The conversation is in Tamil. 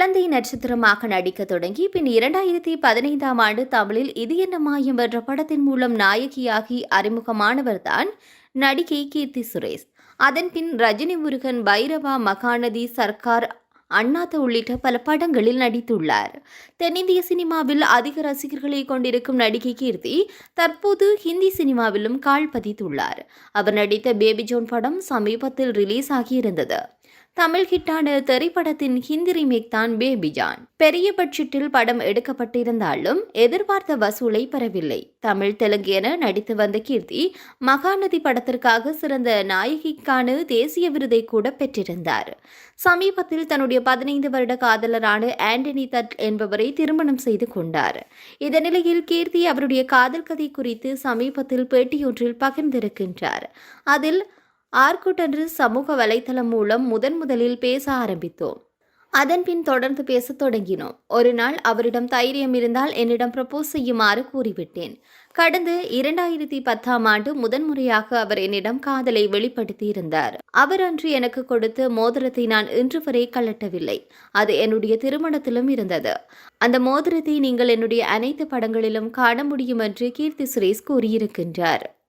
குழந்தை நட்சத்திரமாக நடிக்க தொடங்கி பின் இரண்டாயிரத்தி பதினைந்தாம் ஆண்டு தமிழில் இது என்ன மாயம் என்ற படத்தின் மூலம் நாயகியாகி அறிமுகமானவர்தான் நடிகை கீர்த்தி சுரேஷ். அதன் பின் ரஜினி முருகன் பைரவா மகாநதி சர்க்கார் அண்ணாத்த உள்ளிட்ட பல படங்களில் நடித்துள்ளார். தென்னிந்திய சினிமாவில் அதிக ரசிகர்களை கொண்டிருக்கும் நடிகை கீர்த்தி தற்போது ஹிந்தி சினிமாவிலும் கால் பதித்துள்ளார். அவர் நடித்த பேபி ஜோன் படம் சமீபத்தில் ரிலீஸ் ஆகியிருந்தது. தமிழ் ஹிட்டான திரைப்படத்தின் ஹிந்தி ரீமேக் தான் பேபி ஜான். பெரிய பட்ஜெட்டில் படம் எடுக்கப்பட்டிருந்தாலும் எதிர்பார்த்த வசூலை பெறவில்லை. தமிழ் தெலுங்கு என நடித்து வந்த கீர்த்தி மகாநதி படத்திற்காக சிறந்த நாயகிக்கான தேசிய விருதை கூட பெற்றிருந்தார். சமீபத்தில் தன்னுடைய பதினைந்து வருட காதலரான ஆண்டனி தட் என்பவரை திருமணம் செய்து கொண்டார். இந்த நிலையில் கீர்த்தி அவருடைய காதல் கதை குறித்து சமீபத்தில் பேட்டியொன்றில் பகிர்ந்திருக்கின்றார். அதில் ஆர்குட் என்று சமூக வலைத்தளம் மூலம் முதன் முதலில் பேச ஆரம்பித்தோம். அதன் பின் தொடர்ந்து பேச தொடங்கினோம். ஒரு நாள் அவரிடம் தைரியம் இருந்தால் என்னிடம் ப்ரப்போஸ் செய்யுமாறு கூறிவிட்டேன். கடந்த இரண்டாயிரத்தி பத்தாம் ஆண்டு முதன்முறையாக அவர் என்னிடம் காதலை வெளிப்படுத்தியிருந்தார் அவர் அன்று எனக்கு கொடுத்த மோதிரத்தை நான் இன்று வரை கலட்டவில்லை அது என்னுடைய திருமணத்திலும் இருந்தது. அந்த மோதிரத்தை நீங்கள் என்னுடைய அனைத்து படங்களிலும் காண முடியும் என்று கீர்த்தி சுரேஷ் கூறியிருக்கின்றார்.